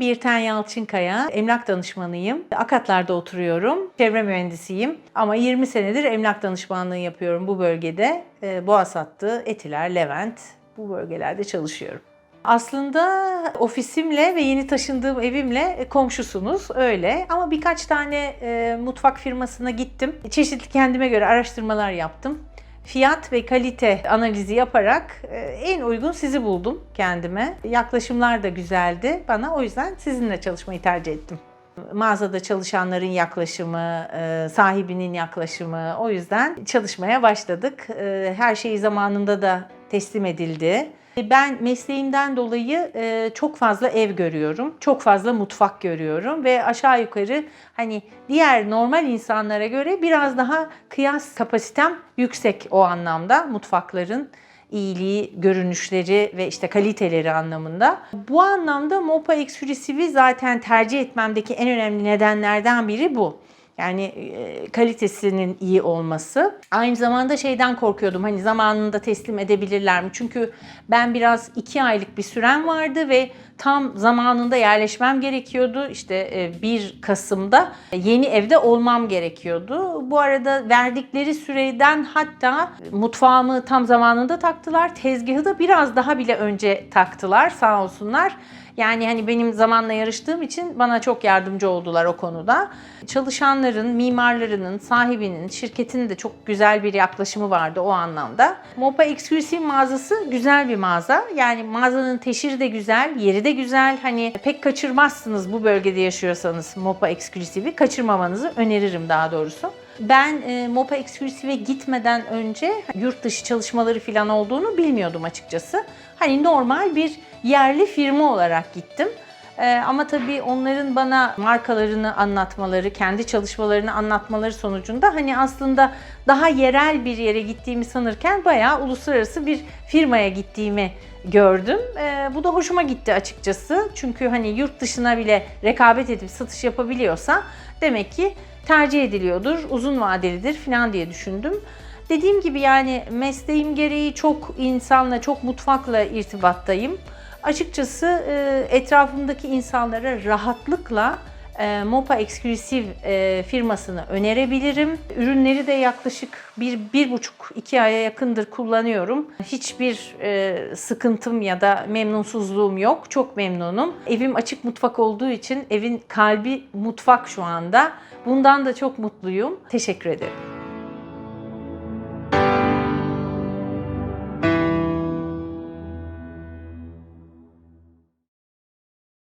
Birten Yalçınkaya, emlak danışmanıyım. Akatlar'da oturuyorum. Çevre mühendisiyim ama 20 senedir emlak danışmanlığı yapıyorum bu bölgede. Ee, Boğaz hattı, Etiler, Levent bu bölgelerde çalışıyorum. Aslında ofisimle ve yeni taşındığım evimle komşusunuz öyle ama birkaç tane e, mutfak firmasına gittim. Çeşitli kendime göre araştırmalar yaptım. Fiyat ve kalite analizi yaparak e, en uygun sizi buldum kendime. Yaklaşımlar da güzeldi bana o yüzden sizinle çalışmayı tercih ettim. Mağazada çalışanların yaklaşımı, e, sahibinin yaklaşımı o yüzden çalışmaya başladık. E, Her şey zamanında da teslim edildi. Ben mesleğimden dolayı e, çok fazla ev görüyorum, çok fazla mutfak görüyorum ve aşağı yukarı hani diğer normal insanlara göre biraz daha kıyas kapasitem yüksek o anlamda mutfakların iyiliği, görünüşleri ve işte kaliteleri anlamında. Bu anlamda Mopa Exclusive'i zaten tercih etmemdeki en önemli nedenlerden biri bu. Yani e, kalitesinin iyi olması. Aynı zamanda şeyden korkuyordum hani zamanında teslim edebilirler mi? Çünkü ben biraz iki aylık bir sürem vardı ve tam zamanında yerleşmem gerekiyordu. İşte e, 1 Kasım'da yeni evde olmam gerekiyordu. Bu arada verdikleri süreden hatta mutfağımı tam zamanında taktılar. Tezgahı da biraz daha bile önce taktılar sağ olsunlar. Yani hani benim zamanla yarıştığım için bana çok yardımcı oldular o konuda. Çalışanların, mimarlarının, sahibinin, şirketin de çok güzel bir yaklaşımı vardı o anlamda. Mopa Exclusive mağazası güzel bir mağaza. Yani mağazanın teşhiri de güzel, yeri de güzel. Hani pek kaçırmazsınız bu bölgede yaşıyorsanız Mopa Exclusive'i. Kaçırmamanızı öneririm daha doğrusu. Ben e, Mopa Exclusive'e gitmeden önce yurt dışı çalışmaları falan olduğunu bilmiyordum açıkçası. Hani normal bir yerli firma olarak gittim. Ee, ama tabii onların bana markalarını anlatmaları, kendi çalışmalarını anlatmaları sonucunda hani aslında daha yerel bir yere gittiğimi sanırken bayağı uluslararası bir firmaya gittiğimi gördüm. Ee, bu da hoşuma gitti açıkçası. Çünkü hani yurt dışına bile rekabet edip satış yapabiliyorsa demek ki tercih ediliyordur, uzun vadelidir falan diye düşündüm. Dediğim gibi yani mesleğim gereği çok insanla, çok mutfakla irtibattayım. Açıkçası e, etrafımdaki insanlara rahatlıkla e, Mopa Exclusive e, firmasını önerebilirim. Ürünleri de yaklaşık bir, bir buçuk, iki aya yakındır kullanıyorum. Hiçbir e, sıkıntım ya da memnunsuzluğum yok. Çok memnunum. Evim açık mutfak olduğu için evin kalbi mutfak şu anda. Bundan da çok mutluyum. Teşekkür ederim.